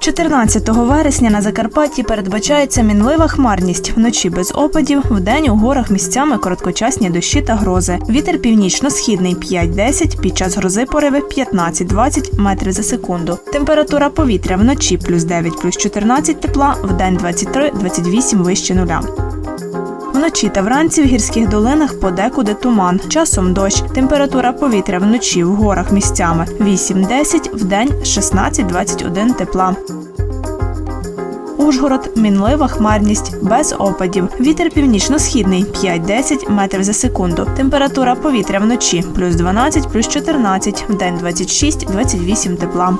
14 вересня на Закарпатті передбачається мінлива хмарність. Вночі без опадів, вдень у горах місцями короткочасні дощі та грози. Вітер північно-східний 5-10, під час грози пориви 15-20 метрів за секунду. Температура повітря вночі плюс 9, плюс 14 тепла, вдень 23-28 вище нуля. Вночі та вранці в гірських долинах подекуди туман. Часом дощ. Температура повітря вночі в горах місцями 8-10, вдень 16-21 тепла. Ужгород мінлива хмарність без опадів. Вітер північно-східний 5-10 метрів за секунду. Температура повітря вночі плюс 12, плюс 14, вдень 26-28 тепла.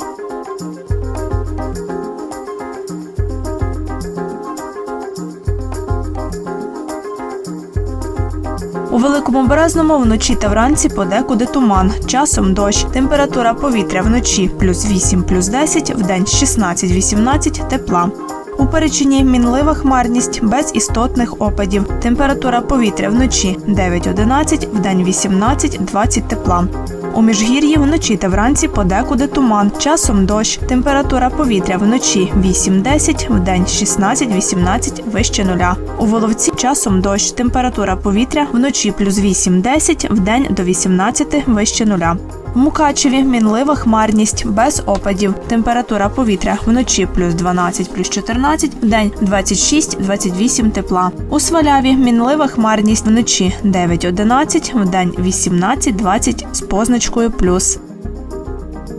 У великому березному вночі та вранці подекуди туман. Часом дощ. Температура повітря вночі плюс 8, плюс 10, вдень 16-18 тепла. У перечині мінлива хмарність без істотних опадів. Температура повітря вночі 9-11, вдень 18-20 тепла. У міжгір'ї вночі та вранці подекуди туман. Часом дощ. Температура повітря вночі 8-10, вдень 16-18 вище нуля. У Воловці часом дощ. Температура повітря вночі плюс 8-10, вдень до 18 вище нуля. В Мукачеві мінлива хмарність без опадів. Температура повітря вночі плюс 12, плюс 14, вдень 26-28 тепла. У Сваляві мінлива хмарність вночі 9-11, вдень 18-20 з позначкою плюс.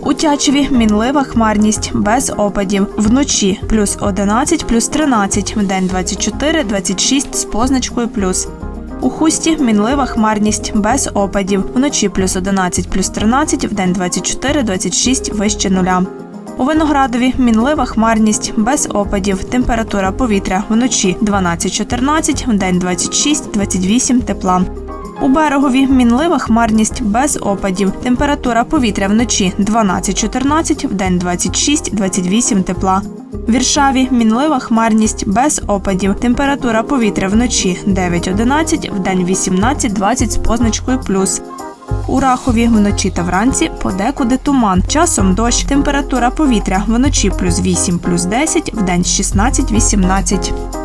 У Тячеві мінлива хмарність без опадів. Вночі плюс 11, плюс 13, вдень 24-26 з позначкою плюс. У хусті мінлива хмарність без опадів. Вночі плюс 11, плюс 13, вдень 24-26 вище нуля. У Виноградові мінлива хмарність без опадів. Температура повітря вночі 12-14, вдень 26-28 тепла. У берегові мінлива хмарність без опадів. Температура повітря вночі 12-14, вдень 26-28 тепла. Віршаві мінлива хмарність без опадів. Температура повітря вночі 9-11, вдень 18-20 з позначкою плюс. У Рахові вночі та вранці подекуди туман. Часом дощ. Температура повітря вночі плюс 8, плюс 10, вдень 16-18.